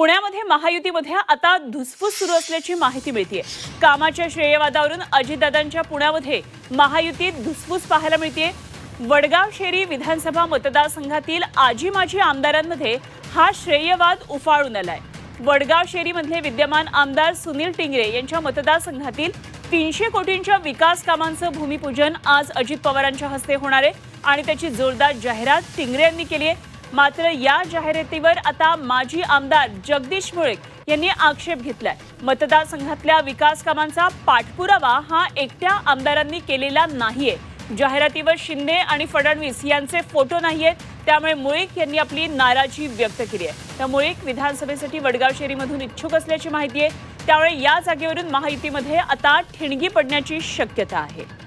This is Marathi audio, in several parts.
पुण्यामध्ये महायुतीमध्ये आता धुसफूस सुरू असल्याची माहिती मिळते कामाच्या श्रेयवादावरून अजितदादांच्या पुण्यामध्ये महायुतीत धुसफूस पाहायला मिळते वडगाव शेरी विधानसभा मतदारसंघातील आजी माजी आमदारांमध्ये हा श्रेयवाद उफाळून आलाय. वडगाव शेरीमधले विद्यमान आमदार सुनील टिंगरे यांच्या मतदारसंघातील तीनशे कोटींच्या विकास कामांचं भूमिपूजन आज अजित पवारांच्या हस्ते होणार आहे आणि त्याची जोरदार जाहिरात टिंगरे यांनी केली आहे. मात्र या जाहिरातीवर आता माजी आमदार जगदीश मुळीक यांनी आक्षेप घेतलाय. मतदारसंघातल्या विकास कामांचा पाठपुरावा हा एकट्या आमदारांनी केलेला नाहीये. जाहिरातीवर शिंदे आणि फडणवीस यांचे फोटो नाहीयेत त्यामुळे मुळीक यांनी आपली नाराजी व्यक्त केली आहे. तर मुळीक विधानसभेसाठी वडगाव शेरीमधून इच्छुक असल्याची माहिती आहे. त्यामुळे या जागेवरून महायुतीमध्ये आता ठिणगी पडण्याची शक्यता आहे.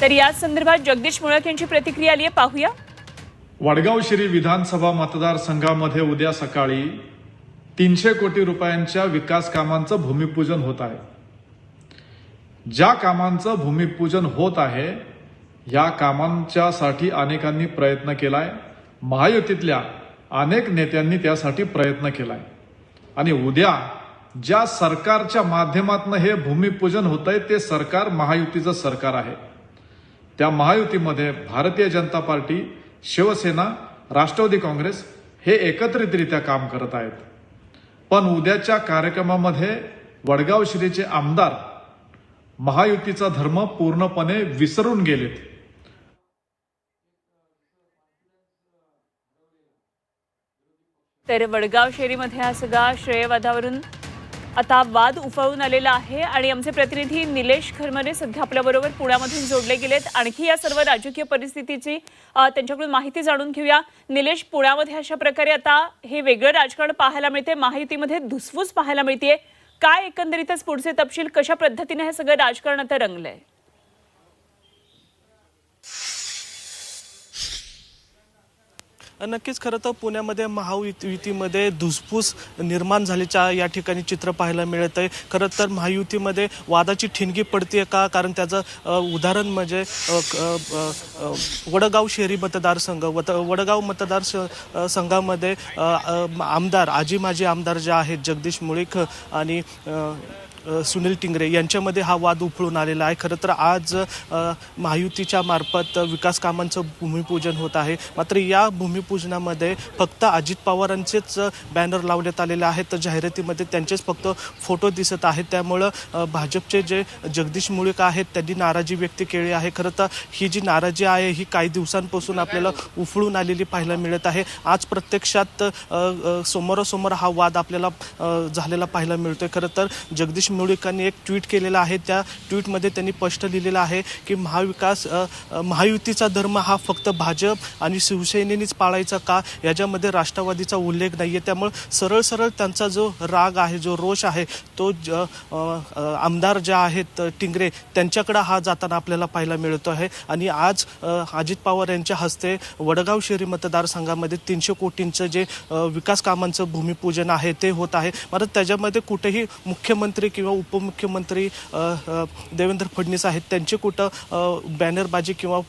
तर याच संदर्भात जगदीश मुळक यांची प्रतिक्रिया आली आहे पाहूया. वडगाव श्री विधानसभा मतदारसंघामध्ये उद्या सकाळी तीनशे कोटी रुपयांच्या विकास कामांचं भूमिपूजन होत आहे. ज्या कामांचं भूमिपूजन होत आहे या कामांच्यासाठी अनेकांनी प्रयत्न केलाय. महायुतीतल्या अनेक नेत्यांनी त्यासाठी प्रयत्न केलाय. आणि उद्या ज्या सरकारच्या माध्यमातून हे भूमिपूजन होत आहे ते सरकार महायुतीचं सरकार आहे. त्या महायुतीमध्ये भारतीय जनता पार्टी शिवसेना राष्ट्रवादी काँग्रेस हे एकत्रितरित्या काम करत आहेत. पण उद्याच्या कार्यक्रमामध्ये वडगाव शिरेचे आमदार महायुतीचा धर्म पूर्णपणे विसरून गेलेत. तर वडगाव शेरीमध्ये हा सगळा श्रेयवादावरून आता वाद उफाळून आलेला आहे आणि आमचे प्रतिनिधी निलेश खरमरे सध्या आपल्याबरोबर पुण्यामधून जोडले गेलेत. आणखी या सर्व राजकीय परिस्थितीची त्यांच्याकडून माहिती जाणून घेऊया. निलेश पुण्यामध्ये अशा प्रकारे आता हे वेगळं राजकारण पाहायला मिळते. माहितीमध्ये धुसफूस पाहायला मिळते काय एकंदरीतच पुढचे तपशील? कशा पद्धतीने हे सगळं राजकारण आता रंगलंय? नक्कीच खरं तर पुण्यामध्ये महायुतीमध्ये धुसफूस निर्माण झाल्याच्या या ठिकाणी चित्र पाहायला मिळत आहे खरं तर महायुतीमध्ये वादाची ठिणगी पडते का? कारण त्याचं उदाहरण म्हणजे वडगाव शहरी मतदारसंघ वत वडगाव मतदार संघामध्ये आमदार आजी माजी आमदार जे आहेत जगदीश मुळीक आणि सुनील टिंगरे यांच्यामध्ये हा वाद उफळून आलेला आहे. खरं तर आज महायुतीच्या मार्फत विकास कामांचं भूमिपूजन होत आहे. मात्र या भूमिपूजनामध्ये फक्त अजित पवारांचेच बॅनर लावण्यात आलेले आहेत. जाहिरातीमध्ये त्यांचेच फक्त फोटो दिसत आहेत. त्यामुळं भाजपचे जे जगदीश मुळीक आहेत त्यांनी नाराजी व्यक्त केली आहे. खरं तर ही जी नाराजी आहे ही काही दिवसांपासून आपल्याला उफळून आलेली पाहायला मिळत आहे. आज प्रत्यक्षात समोरासमोर हा वाद आपल्याला झालेला पाहायला मिळतोय. खरं तर जगदीश मुळीकांनी एक ट्विट केलेलं आहे. त्या ट्विटमध्ये त्यांनी स्पष्ट लिहिलेलं आहे की महाविकास महायुतीचा धर्म हा फक्त भाजप आणि शिवसेनेनेच पाळायचा का? याच्यामध्ये राष्ट्रवादीचा उल्लेख नाही आहे त्यामुळे सरळ सरळ त्यांचा जो राग आहे जो रोष आहे तो ज- आमदार ज्या आहेत टिंगरे त्यांच्याकडे हा जाताना आपल्याला पाहायला मिळतो आहे. आणि आज अजित पवार यांच्या हस्ते वडगाव शहरी मतदारसंघामध्ये तीनशे कोटींचं जे विकास कामांचं भूमिपूजन आहे ते होत आहे. मात्र त्याच्यामध्ये कुठेही मुख्यमंत्री किंवा उपमुख्यमंत्री देवेंद्र फडणवीस आहेत त्यांचे कुठं बॅनरबाजी किंवा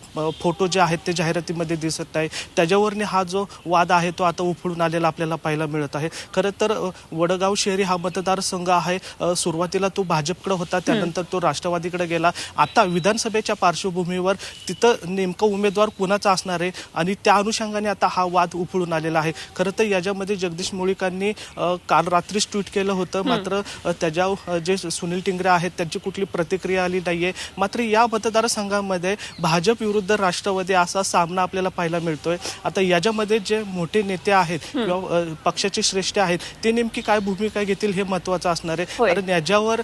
फोटो जे आहेत ते जाहिरातीमध्ये दिसत आहे. त्याच्यावरने हा जो वाद आहे तो आता उफळून आलेला आपल्याला पाहायला मिळत आहे. खरं तर वडगाव शहरी हा मतदारसंघ आहे. सुरुवातीला तो भाजपकडे होता त्यानंतर तो राष्ट्रवादीकडे गेला. आता विधानसभेच्या पार्श्वभूमीवर तिथं नेमकं उमेदवार कुणाचा असणार आहे? आणि त्या अनुषंगाने आता हा वाद उफळून आलेला आहे. खरं तर याच्यामध्ये जगदीश मुळीकांनी काल रात्रीच ट्विट केलं होतं. मात्र त्याच्या जे सुनील टिंगरे आहेत त्यांची कुठली प्रतिक्रिया आली नाहीये. मात्र या मतदारसंघामध्ये भाजप विरुद्ध राष्ट्रवादी असा सामना आपल्याला पाहायला मिळतोय. आता याच्यामध्ये जे मोठे नेते आहेत किंवा पक्षाचे श्रेष्ठ आहेत ते नेमकी काय भूमिका घेतील हे महत्वाचं असणार आहे. कारण याच्यावर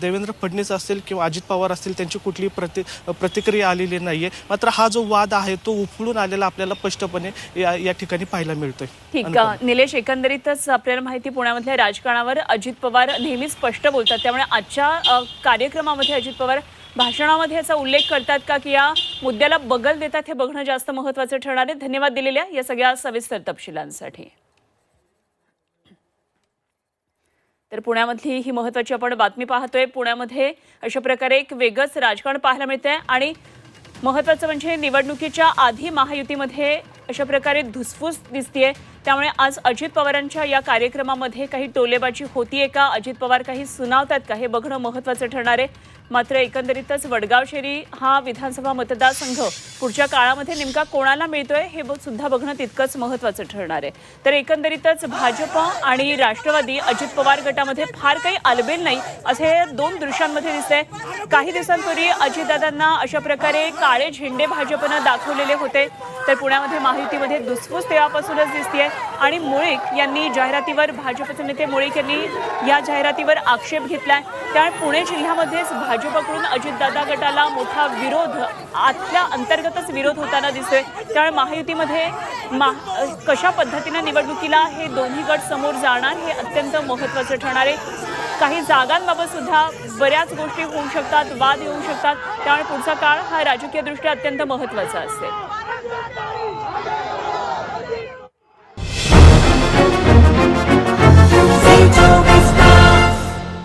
देवेंद्र फडणवीस असतील किंवा अजित पवार असतील त्यांची कुठली प्रति प्रतिक्रिया आलेली नाहीये. मात्र हा जो वाद आहे तो उफळून आलेला आपल्याला स्पष्टपणे या या ठिकाणी पाहायला मिळतोय. ठीक. निलेश एकंदरीतच आपल्याला माहिती पुण्यामधल्या राजकारणावर अजित पवार नेहमीच स्पष्ट बोलतात. त्यामुळे आजच्या कार्यक्रमामध्ये अजित पवार भाषणामध्ये याचा उल्लेख करतात का? की या मुद्द्याला बगल देतात हे बघणं जास्त महत्वाचं ठरणार आहे. धन्यवाद दिलेल्या या सगळ्या सविस्तर तपशिलांसाठी. तर पुण्यामधली ही महत्वाची आपण बातमी पाहतोय. पुण्यामध्ये अशा प्रकारे एक वेगळंच राजकारण पाहायला मिळतंय आणि महत्वाचं म्हणजे निवडणुकीच्या आधी महायुतीमध्ये अशा प्रकारे धुसफूस दिसतीये. त्यामुळे आज अजित पवारांच्या या कार्यक्रमामध्ये काही टोलेबाजी होतीये का? अजित पवार काही सुनावतात का? हे बघणं महत्वाचं ठरणार आहे. मात्र एकंदरीतच वडगाव शेरी हा विधानसभा मतदारसंघ पुढच्या काळामध्ये नेमका कोणाला मिळतोय हे सुद्धा बघणं तितकंच महत्वाचं ठरणार आहे. तर एकंदरीतच भाजप आणि राष्ट्रवादी अजित पवार गटामध्ये फार काही आलबेल नाही असे दोन दृश्यांमध्ये दिसतंय. काही दिवसांपूर्वी अजितदादांना अशा प्रकारे काळे झेंडे भाजपनं दाखवलेले होते. तर पुण्यामध्ये माहितीमध्ये दुसफूस तेव्हापासूनच दिसतीये. आणि मुळीक यांनी जाहिरातीवर भाजपचे नेते मुळीक यांनी या जाहिरातीवर आक्षेप घेतलाय. त्यामुळे पुणे जिल्ह्यामध्येच भाजपकडून अजितदादा गटाला मोठा विरोध आतल्या अंतर्गतच विरोध होताना दिसतोय. त्यामुळे महायुतीमध्ये मा कशा पद्धतीनं निवडणुकीला हे दोन्ही गट समोर जाणार हे अत्यंत महत्त्वाचं ठरणार आहे. काही जागांबाबत सुद्धा बऱ्याच गोष्टी होऊ शकतात वाद येऊ शकतात. त्यामुळे पुढचा काळ हा राजकीयदृष्ट्या अत्यंत महत्त्वाचा असेल.